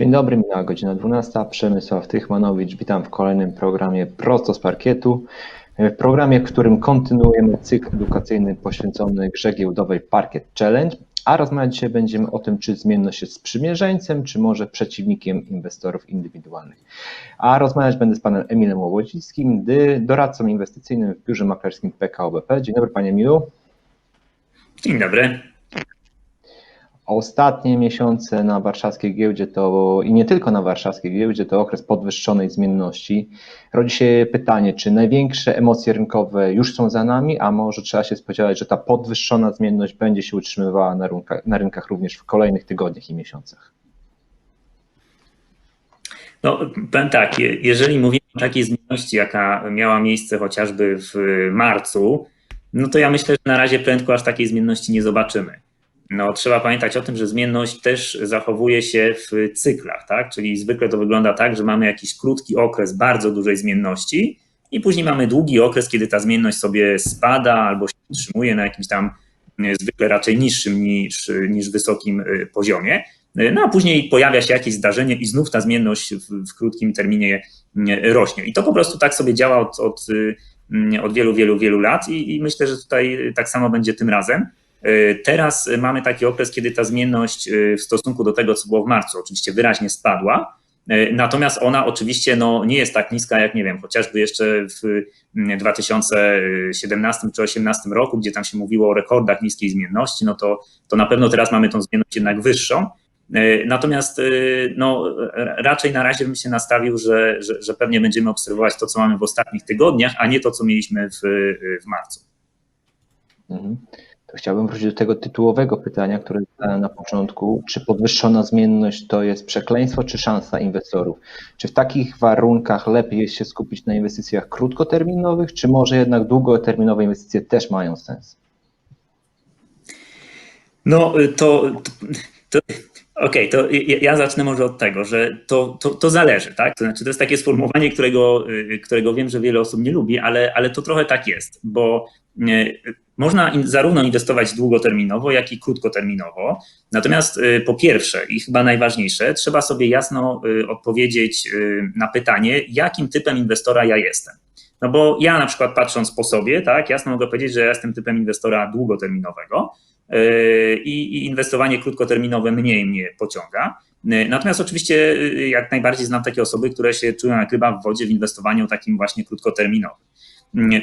Dzień dobry, minęła godzina 12. Przemysław Tychmanowicz, witam w kolejnym programie Prosto z Parkietu. W programie, w którym kontynuujemy cykl edukacyjny poświęcony grze giełdowej Parkiet Challenge, a rozmawiać dzisiaj będziemy o tym, czy zmienność jest sprzymierzeńcem, czy może przeciwnikiem inwestorów indywidualnych. A rozmawiać będę z panem Emilem Łowodzickim, doradcą inwestycyjnym w biurze maklerskim PKO BP. Dzień dobry panie Emilu. Dzień dobry. Ostatnie miesiące na warszawskiej giełdzie to i nie tylko na warszawskiej giełdzie to okres podwyższonej zmienności. Rodzi się pytanie, czy największe emocje rynkowe już są za nami, a może trzeba się spodziewać, że ta podwyższona zmienność będzie się utrzymywała na rynkach, na rynkach również w kolejnych tygodniach i miesiącach? No, powiem tak, jeżeli mówimy o takiej zmienności, jaka miała miejsce chociażby w marcu, no to ja myślę, że na razie prędko aż takiej zmienności nie zobaczymy. No, trzeba pamiętać o tym, że zmienność też zachowuje się w cyklach, tak? Czyli zwykle to wygląda tak, że mamy jakiś krótki okres bardzo dużej zmienności i później mamy długi okres, kiedy ta zmienność sobie spada albo się utrzymuje na jakimś tam zwykle raczej niższym niż, niż wysokim e, poziomie. No a później pojawia się jakieś zdarzenie i znów ta zmienność w, w krótkim terminie rośnie. I to po prostu tak sobie działa od, od, od wielu, wielu, wielu lat i, i myślę, że tutaj tak samo będzie tym razem. E, teraz mamy taki okres, kiedy ta zmienność e, w stosunku do tego, co było w marcu, oczywiście wyraźnie spadła. E, natomiast ona oczywiście no, nie jest tak niska, jak nie wiem, chociażby jeszcze w 2017 czy 2018 roku, gdzie tam się mówiło o rekordach niskiej zmienności, no to, to na pewno teraz mamy tą zmienność jednak wyższą. Natomiast no, raczej na razie bym się nastawił, że, że, że pewnie będziemy obserwować to, co mamy w ostatnich tygodniach, a nie to, co mieliśmy w, w marcu. Mhm to chciałbym wrócić do tego tytułowego pytania, które zadałem na początku. Czy podwyższona zmienność to jest przekleństwo czy szansa inwestorów? Czy w takich warunkach lepiej jest się skupić na inwestycjach krótkoterminowych, czy może jednak długoterminowe inwestycje też mają sens? No to, to, Okej, okay, to ja zacznę może od tego, że to, to, to, zależy, tak? To znaczy, to jest takie sformułowanie, którego, którego wiem, że wiele osób nie lubi, ale, ale to trochę tak jest, bo można zarówno inwestować długoterminowo, jak i krótkoterminowo. Natomiast y, po pierwsze i chyba najważniejsze, trzeba sobie jasno y, odpowiedzieć y, na pytanie, jakim typem inwestora ja jestem. No bo ja na przykład patrząc po sobie, tak, jasno mogę powiedzieć, że ja jestem typem inwestora długoterminowego i inwestowanie krótkoterminowe mniej mnie pociąga. Natomiast oczywiście jak najbardziej znam takie osoby, które się czują jak ryba w wodzie w inwestowaniu takim właśnie krótkoterminowym.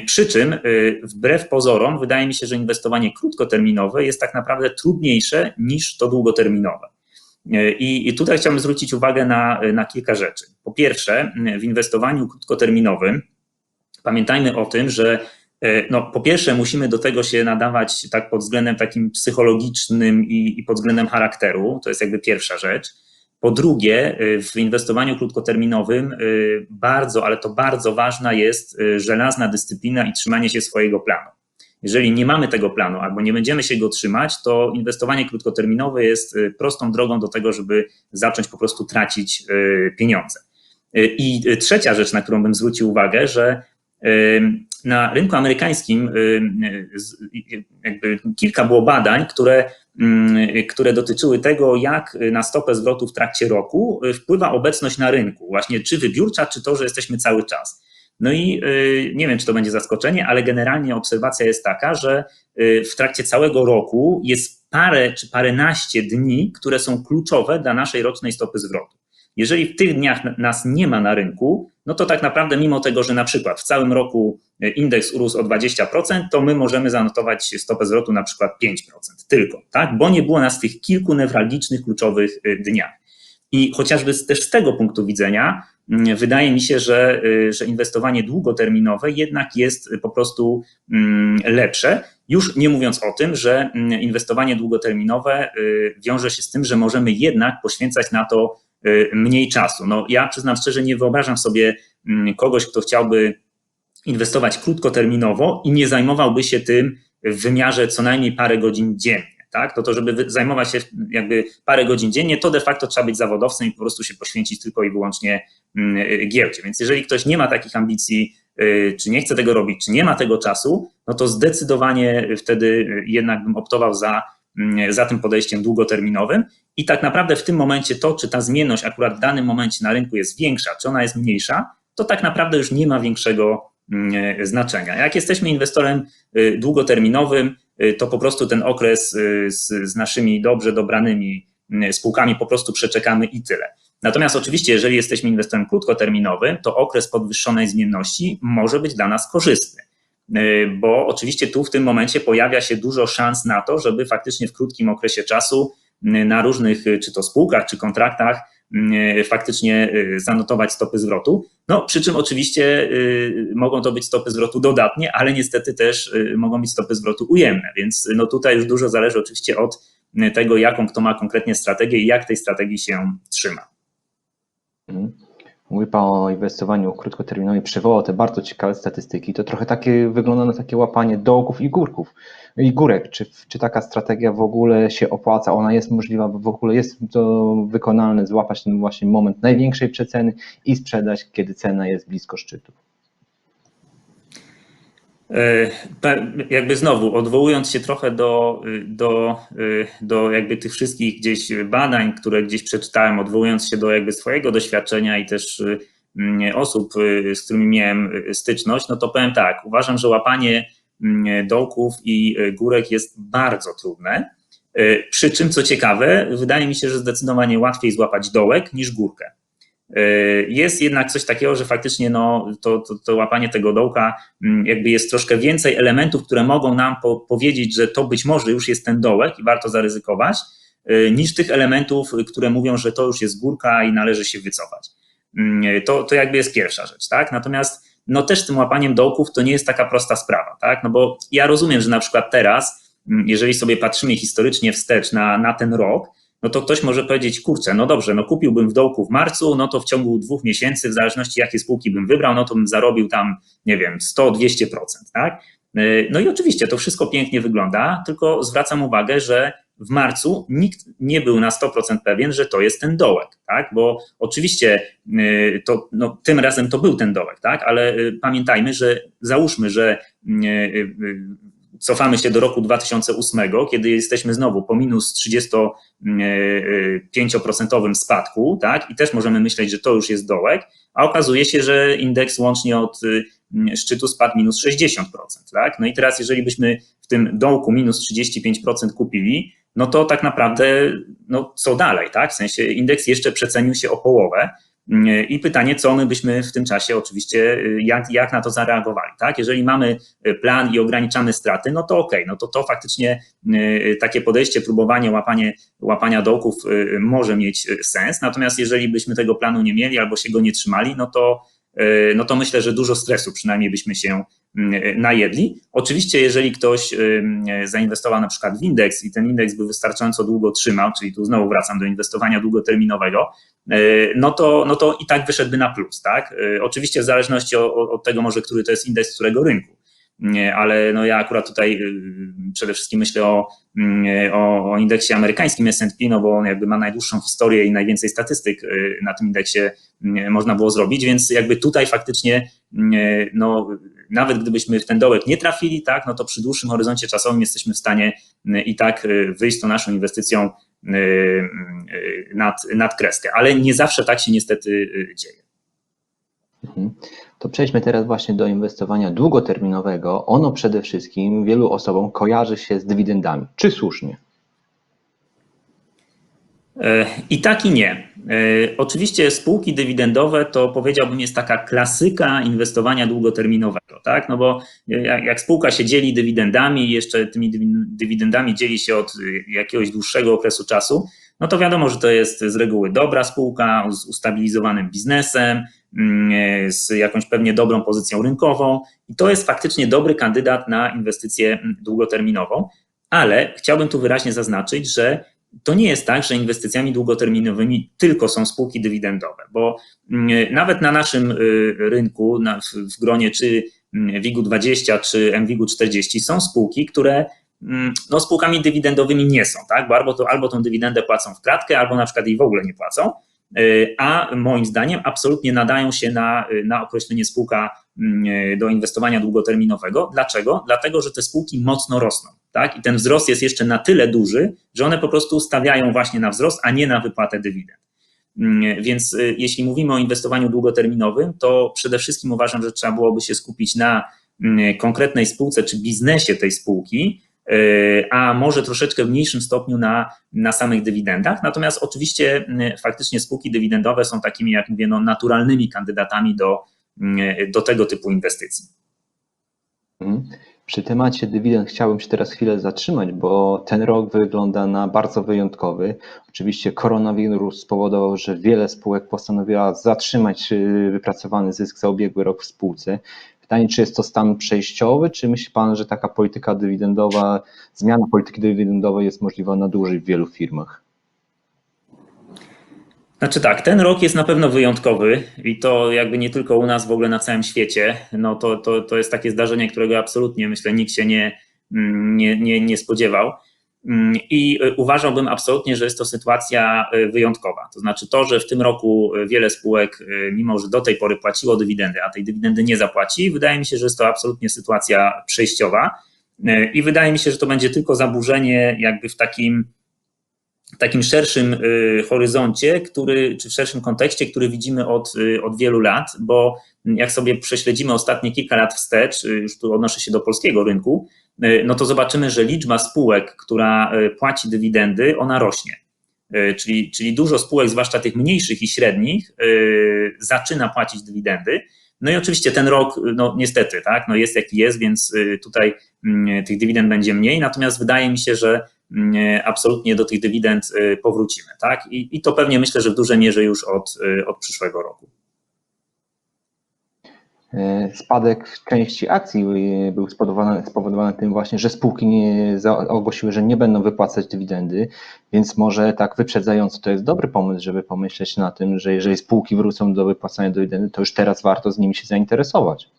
Przy czym, wbrew pozorom, wydaje mi się, że inwestowanie krótkoterminowe jest tak naprawdę trudniejsze niż to długoterminowe. I, tutaj chciałbym zwrócić uwagę na, na kilka rzeczy. Po pierwsze, w inwestowaniu krótkoterminowym pamiętajmy o tym, że no, po pierwsze musimy do tego się nadawać tak pod względem takim psychologicznym i, i pod względem charakteru. To jest jakby pierwsza rzecz. Po drugie, y, w inwestowaniu krótkoterminowym y, bardzo, ale to bardzo ważna jest żelazna dyscyplina i trzymanie się swojego planu. Jeżeli nie mamy tego planu albo nie będziemy się go trzymać, to inwestowanie krótkoterminowe jest prostą drogą do tego, żeby zacząć po prostu tracić pieniądze. I trzecia rzecz, na którą bym zwrócił uwagę, że na rynku amerykańskim jakby kilka było badań, które Mm, które dotyczyły tego, jak na stopę zwrotu w trakcie roku wpływa obecność na rynku, właśnie czy wybiórcza, czy to, że jesteśmy cały czas. No i y, nie wiem, czy to będzie zaskoczenie, ale generalnie obserwacja jest taka, że y, w trakcie całego roku jest parę czy paręnaście dni, które są kluczowe dla naszej rocznej stopy zwrotu. Jeżeli w tych dniach nas nie ma na rynku, no to tak naprawdę mimo tego, że na przykład w całym roku e, indeks urósł o 20%, to my możemy zanotować stopę zwrotu na przykład 5% tylko, tak? bo nie było nas w tych kilku newralgicznych, kluczowych e, dniach. I chociażby też z tego punktu widzenia wydaje mi się, że, e, że inwestowanie długoterminowe jednak jest po prostu mm, lepsze. Już nie mówiąc o tym, że inwestowanie długoterminowe wiąże się z tym, że możemy jednak poświęcać na to mniej czasu. No, ja przyznam szczerze, nie wyobrażam sobie mm, kogoś, kto chciałby inwestować krótkoterminowo i nie zajmowałby się tym w wymiarze co najmniej parę godzin dziennie. Tak? To to, żeby zajmować się jakby parę godzin dziennie, to de facto trzeba być zawodowcem i po prostu się poświęcić tylko i wyłącznie mm, giełdzie. Więc jeżeli ktoś nie ma takich ambicji, y, czy nie chce tego robić, czy nie ma tego czasu, no to zdecydowanie wtedy jednak bym optował za za tym podejściem długoterminowym i tak naprawdę w tym momencie to, czy ta zmienność akurat w danym momencie na rynku jest większa, czy ona jest mniejsza, to tak naprawdę już nie ma większego mm, znaczenia. Jak jesteśmy inwestorem y, długoterminowym, y, to po prostu ten okres y, z, z naszymi dobrze dobranymi mm, spółkami po prostu przeczekamy i tyle. Natomiast oczywiście, jeżeli jesteśmy inwestorem krótkoterminowym, to okres podwyższonej zmienności może być dla nas korzystny. Bo oczywiście tu w tym momencie pojawia się dużo szans na to, żeby faktycznie w krótkim okresie czasu na różnych, czy to spółkach, czy kontraktach, faktycznie zanotować stopy zwrotu. No, przy czym oczywiście mogą to być stopy zwrotu dodatnie, ale niestety też mogą być stopy zwrotu ujemne, więc no tutaj już dużo zależy oczywiście od tego, jaką kto ma konkretnie strategię i jak tej strategii się trzyma. Mhm. Mówi Pan o inwestowaniu krótkoterminowym, przywołał te bardzo ciekawe statystyki. To trochę takie wygląda na takie łapanie dołków i górków i górek. Czy, czy taka strategia w ogóle się opłaca? Ona jest możliwa, w ogóle jest to wykonalne, złapać ten właśnie moment największej przeceny i sprzedać, kiedy cena jest blisko szczytu. Jakby znowu, odwołując się trochę do, do, do jakby tych wszystkich gdzieś badań, które gdzieś przeczytałem, odwołując się do jakby swojego doświadczenia i też osób, z którymi miałem styczność, no to powiem tak, uważam, że łapanie dołków i górek jest bardzo trudne. Przy czym, co ciekawe, wydaje mi się, że zdecydowanie łatwiej złapać dołek niż górkę. Jest jednak coś takiego, że faktycznie no, to, to, to, łapanie tego dołka, jakby jest troszkę więcej elementów, które mogą nam po, powiedzieć, że to być może już jest ten dołek i warto zaryzykować, niż tych elementów, które mówią, że to już jest górka i należy się wycofać. To, to jakby jest pierwsza rzecz, tak? Natomiast no też tym łapaniem dołków to nie jest taka prosta sprawa, tak? No bo ja rozumiem, że na przykład teraz, jeżeli sobie patrzymy historycznie wstecz na, na ten rok, no to ktoś może powiedzieć, kurczę, no dobrze, no kupiłbym w dołku w marcu, no to w ciągu dwóch miesięcy, w zależności jakie spółki bym wybrał, no to bym zarobił tam, nie wiem, 100-200%, tak? No i oczywiście to wszystko pięknie wygląda, tylko zwracam uwagę, że w marcu nikt nie był na 100% pewien, że to jest ten dołek, tak? Bo oczywiście to, no, tym razem to był ten dołek, tak? Ale pamiętajmy, że załóżmy, że cofamy się do roku 2008, kiedy jesteśmy znowu po minus 35% spadku, tak? I też możemy myśleć, że to już jest dołek, a okazuje się, że indeks łącznie od szczytu spadł minus 60%, tak? No i teraz, jeżeli byśmy w tym dołku minus 35% kupili, no to tak naprawdę, no co dalej, tak? W sensie indeks jeszcze przecenił się o połowę, i pytanie, co my byśmy w tym czasie oczywiście, jak, jak na to zareagowali, tak? Jeżeli mamy plan i ograniczamy straty, no to okej, okay, no to to faktycznie takie podejście, próbowanie łapanie, łapania dołków może mieć sens, natomiast jeżeli byśmy tego planu nie mieli albo się go nie trzymali, no to, no to myślę, że dużo stresu przynajmniej byśmy się najedli. Oczywiście, jeżeli ktoś zainwestował na przykład w indeks i ten indeks by wystarczająco długo trzymał, czyli tu znowu wracam do inwestowania długoterminowego, no to, no to i tak wyszedłby na plus, tak? Oczywiście w zależności od, od tego może, który to jest indeks którego rynku. Ale no ja akurat tutaj przede wszystkim myślę o, o, o indeksie amerykańskim S&P, no bo on jakby ma najdłuższą historię i najwięcej statystyk na tym indeksie można było zrobić, więc jakby tutaj faktycznie no, nawet gdybyśmy w ten dołek nie trafili, tak, no to przy dłuższym horyzoncie czasowym jesteśmy w stanie i tak wyjść z tą naszą inwestycją nad, nad kreskę, ale nie zawsze tak się niestety dzieje. Mhm. To przejdźmy teraz właśnie do inwestowania długoterminowego. Ono przede wszystkim wielu osobom kojarzy się z dywidendami. Czy słusznie? I tak i nie. Oczywiście spółki dywidendowe to powiedziałbym jest taka klasyka inwestowania długoterminowego, tak? No bo jak spółka się dzieli dywidendami jeszcze tymi dywidendami dzieli się od jakiegoś dłuższego okresu czasu, no to wiadomo, że to jest z reguły dobra spółka z ustabilizowanym biznesem, z jakąś pewnie dobrą pozycją rynkową i to jest faktycznie dobry kandydat na inwestycję długoterminową, ale chciałbym tu wyraźnie zaznaczyć, że to nie jest tak, że inwestycjami długoterminowymi tylko są spółki dywidendowe, bo nawet na naszym rynku, w gronie czy WIG-20 czy MWIG-40 są spółki, które no, spółkami dywidendowymi nie są, tak? bo albo, to, albo tą dywidendę płacą w kratkę, albo na przykład jej w ogóle nie płacą, a moim zdaniem absolutnie nadają się na, na określenie spółka do inwestowania długoterminowego. Dlaczego? Dlatego, że te spółki mocno rosną. Tak? I ten wzrost jest jeszcze na tyle duży, że one po prostu stawiają właśnie na wzrost, a nie na wypłatę dywidend. Mm, Więc y, jeśli mówimy o inwestowaniu długoterminowym, to przede wszystkim uważam, że trzeba byłoby się skupić na mm, konkretnej spółce czy biznesie tej spółki, a może troszeczkę w mniejszym stopniu na, na samych dywidendach. Natomiast oczywiście mm, faktycznie spółki dywidendowe są takimi, jak mówię, no, naturalnymi kandydatami do, mm, do tego typu inwestycji. Mhm. Przy temacie dywidend chciałbym się teraz chwilę zatrzymać, bo ten rok wygląda na bardzo wyjątkowy. Oczywiście koronawirus spowodował, że wiele spółek postanowiła zatrzymać y, wypracowany zysk za ubiegły rok w spółce. Pytanie, czy jest to stan przejściowy, czy myśli Pan, że taka polityka dywidendowa, zmiana polityki dywidendowej jest możliwa na dłużej w wielu firmach? Znaczy tak, ten rok jest na pewno wyjątkowy i to jakby nie tylko u nas, w ogóle na całym świecie. No to, to, to jest takie zdarzenie, którego absolutnie myślę nikt się nie, nie, nie, nie spodziewał. I uważałbym absolutnie, że jest to sytuacja wyjątkowa. To znaczy to, że w tym roku wiele spółek, mimo że do tej pory płaciło dywidendy, a tej dywidendy nie zapłaci, wydaje mi się, że jest to absolutnie sytuacja przejściowa. I wydaje mi się, że to będzie tylko zaburzenie jakby w takim takim szerszym y, horyzoncie, który, czy w szerszym kontekście, który widzimy od, y, od wielu lat, bo jak sobie prześledzimy ostatnie kilka lat wstecz, y, już tu odnoszę się do polskiego rynku, no to zobaczymy, że liczba spółek, która płaci dywidendy, ona rośnie. Czyli, czyli dużo spółek, zwłaszcza tych mniejszych i średnich, zaczyna płacić dywidendy. No i oczywiście ten rok, no niestety, tak, no jest jaki jest, więc tutaj mm, tych dywidend będzie mniej, natomiast wydaje mi się, że absolutnie do tych dywidend powrócimy. Tak? I, I to pewnie myślę, że w dużej mierze już od, od przyszłego roku. Spadek części akcji był spowodowany, spowodowany tym właśnie, że spółki nie ogłosiły, że nie będą wypłacać dywidendy, więc może tak wyprzedzająco to jest dobry pomysł, żeby pomyśleć na tym, że jeżeli spółki wrócą do wypłacania dywidendy, to już teraz warto z nimi się zainteresować.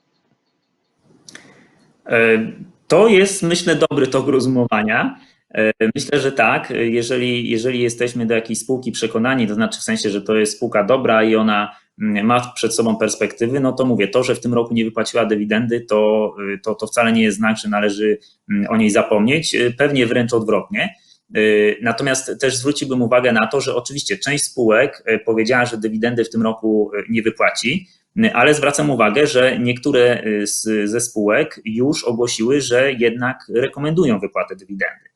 To jest, myślę, dobry tok rozumowania. Myślę, że tak. Jeżeli, jeżeli jesteśmy do jakiejś spółki przekonani, to znaczy w sensie, że to jest spółka dobra i ona ma przed sobą perspektywy, no to mówię, to, że w tym roku nie wypłaciła dywidendy, to, to, to wcale nie jest znak, że należy o niej zapomnieć. Pewnie wręcz odwrotnie. Natomiast też zwróciłbym uwagę na to, że oczywiście część spółek powiedziała, że dywidendy w tym roku nie wypłaci, ale zwracam uwagę, że niektóre z, ze spółek już ogłosiły, że jednak rekomendują wypłatę dywidendy.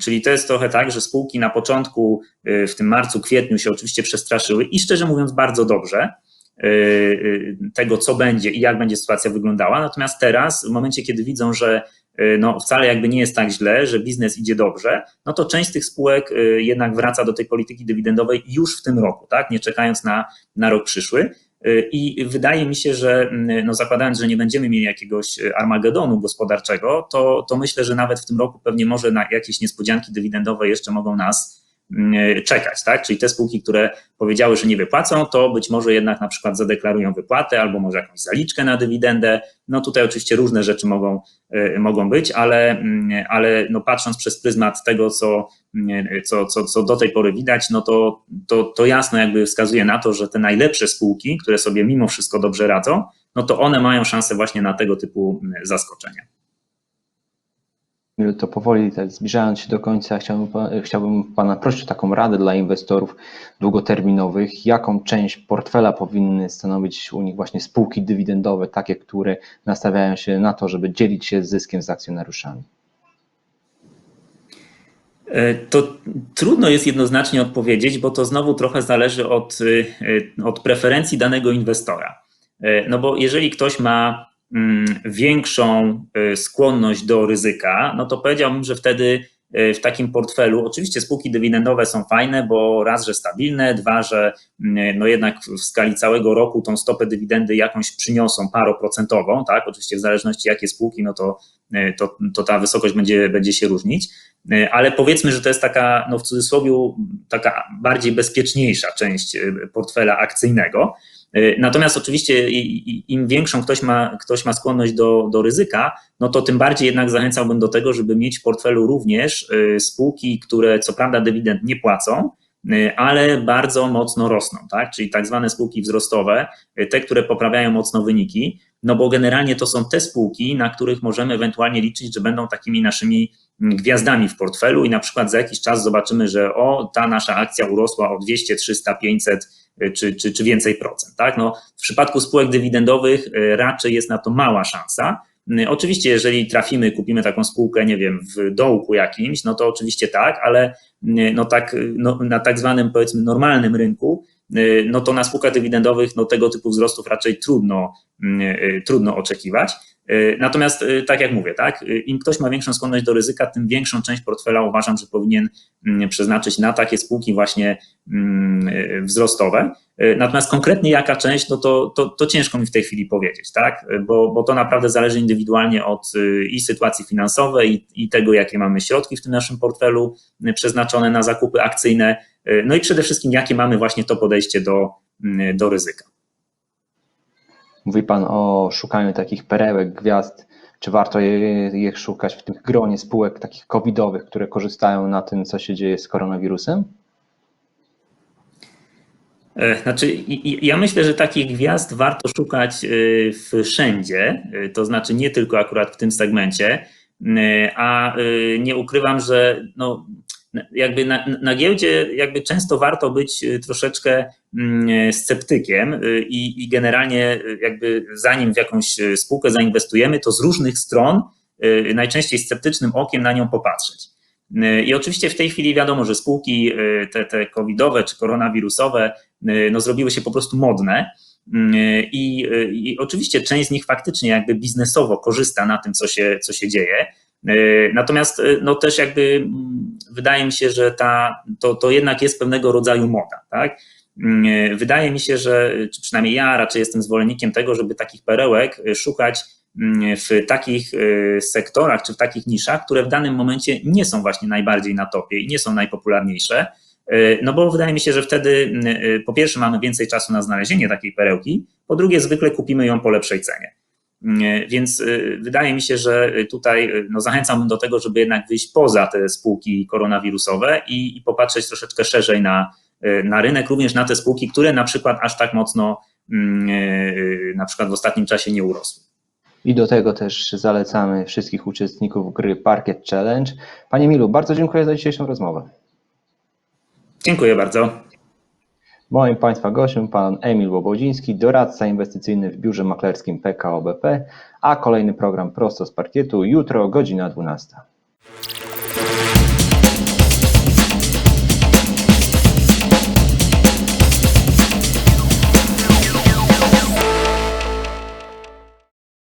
Czyli to jest trochę tak, że spółki na początku, w tym marcu, kwietniu się oczywiście przestraszyły i szczerze mówiąc bardzo dobrze tego, co będzie i jak będzie sytuacja wyglądała. Natomiast teraz, w momencie, kiedy widzą, że no, wcale jakby nie jest tak źle, że biznes idzie dobrze, no to część z tych spółek jednak wraca do tej polityki dywidendowej już w tym roku, tak? nie czekając na, na rok przyszły. I wydaje mi się, że no zakładając, że nie będziemy mieli jakiegoś armagedonu gospodarczego, to, to myślę, że nawet w tym roku pewnie może na jakieś niespodzianki dywidendowe jeszcze mogą nas czekać, tak? Czyli te spółki, które powiedziały, że nie wypłacą, to być może jednak na przykład zadeklarują wypłatę albo może jakąś zaliczkę na dywidendę. No tutaj oczywiście różne rzeczy mogą, mogą być, ale, ale no patrząc przez pryzmat tego, co, co, co, co do tej pory widać, no to, to, to jasno jakby wskazuje na to, że te najlepsze spółki, które sobie mimo wszystko dobrze radzą, no to one mają szansę właśnie na tego typu zaskoczenia. To powoli tak zbliżając się do końca, chciałbym, chciałbym Pana prosić o taką radę dla inwestorów długoterminowych. Jaką część portfela powinny stanowić u nich właśnie spółki dywidendowe, takie, które nastawiają się na to, żeby dzielić się zyskiem z akcjonariuszami? To trudno jest jednoznacznie odpowiedzieć, bo to znowu trochę zależy od, od preferencji danego inwestora. No bo jeżeli ktoś ma większą skłonność do ryzyka, no to powiedziałbym, że wtedy w takim portfelu, oczywiście spółki dywidendowe są fajne, bo raz, że stabilne, dwa, że no jednak w skali całego roku tą stopę dywidendy jakąś przyniosą paroprocentową, tak, oczywiście w zależności jakie spółki, no to, to, to ta wysokość będzie, będzie się różnić, ale powiedzmy, że to jest taka, no w cudzysłowie, taka bardziej bezpieczniejsza część portfela akcyjnego, Natomiast oczywiście im większą ktoś ma, ktoś ma skłonność do, do ryzyka, no to tym bardziej jednak zachęcałbym do tego, żeby mieć w portfelu również spółki, które co prawda dywidend nie płacą, ale bardzo mocno rosną, tak? czyli tak zwane spółki wzrostowe, te, które poprawiają mocno wyniki. no bo generalnie to są te spółki, na których możemy ewentualnie liczyć, że będą takimi naszymi mm, gwiazdami w portfelu i na przykład za jakiś czas zobaczymy, że o, ta nasza akcja urosła o 200, 300, 500 y, czy, czy, czy więcej procent. Tak? No, w przypadku spółek dywidendowych y, raczej jest na to mała szansa. Y, Oczywiście, jeżeli trafimy, kupimy taką spółkę, nie wiem, w dołku jakimś, no to oczywiście tak, ale no tak, no, na tak zwanym powiedzmy normalnym rynku, no to na spółkach dywidendowych no tego typu wzrostów raczej trudno, trudno oczekiwać. Natomiast tak jak mówię, tak, im ktoś ma większą skłonność do ryzyka, tym większą część portfela uważam, że powinien przeznaczyć na takie spółki właśnie wzrostowe. Natomiast konkretnie jaka część, no to, to, to ciężko mi w tej chwili powiedzieć, tak? Bo, bo to naprawdę zależy indywidualnie od i sytuacji finansowej, i, i tego, jakie mamy środki w tym naszym portfelu przeznaczone na zakupy akcyjne. No i przede wszystkim, jakie mamy właśnie to podejście do, do ryzyka. Mówi Pan o szukaniu takich perełek, gwiazd. Czy warto je, szukać w tym gronie spółek takich covidowych, które korzystają na tym, co się dzieje z koronawirusem? Znaczy, ja myślę, że takich gwiazd warto szukać wszędzie, to znaczy nie tylko akurat w tym segmencie, a nie ukrywam, że no, jakby na, na giełdzie jakby często warto być troszeczkę sceptykiem i, i generalnie jakby zanim w jakąś spółkę zainwestujemy, to z różnych stron, najczęściej sceptycznym okiem na nią popatrzeć. I oczywiście w tej chwili wiadomo, że spółki te, te covidowe czy koronawirusowe no, zrobiły się po prostu modne. I, I oczywiście część z nich faktycznie jakby biznesowo korzysta na tym, co się, co się dzieje. Natomiast no też jakby wydaje mi się, że ta, to, to jednak jest pewnego rodzaju moda. Tak? Wydaje mi się, że przynajmniej ja raczej jestem zwolennikiem tego, żeby takich perełek szukać w takich sektorach czy w takich niszach, które w danym momencie nie są właśnie najbardziej na topie i nie są najpopularniejsze. No bo wydaje mi się, że wtedy po pierwsze mamy więcej czasu na znalezienie takiej perełki, po drugie zwykle kupimy ją po lepszej cenie. Więc wydaje mi się, że tutaj no zachęcam do tego, żeby jednak wyjść poza te spółki koronawirusowe i, i popatrzeć troszeczkę szerzej na, na rynek, również na te spółki, które na przykład aż tak mocno na przykład w ostatnim czasie nie urosły. I do tego też zalecamy wszystkich uczestników gry Parket Challenge. Panie Milu, bardzo dziękuję za dzisiejszą rozmowę. Dziękuję bardzo. Moim Państwa gościem Pan Emil Łobodziński, doradca inwestycyjny w biurze maklerskim PKO BP, a kolejny program prosto z parkietu jutro, godzina 12.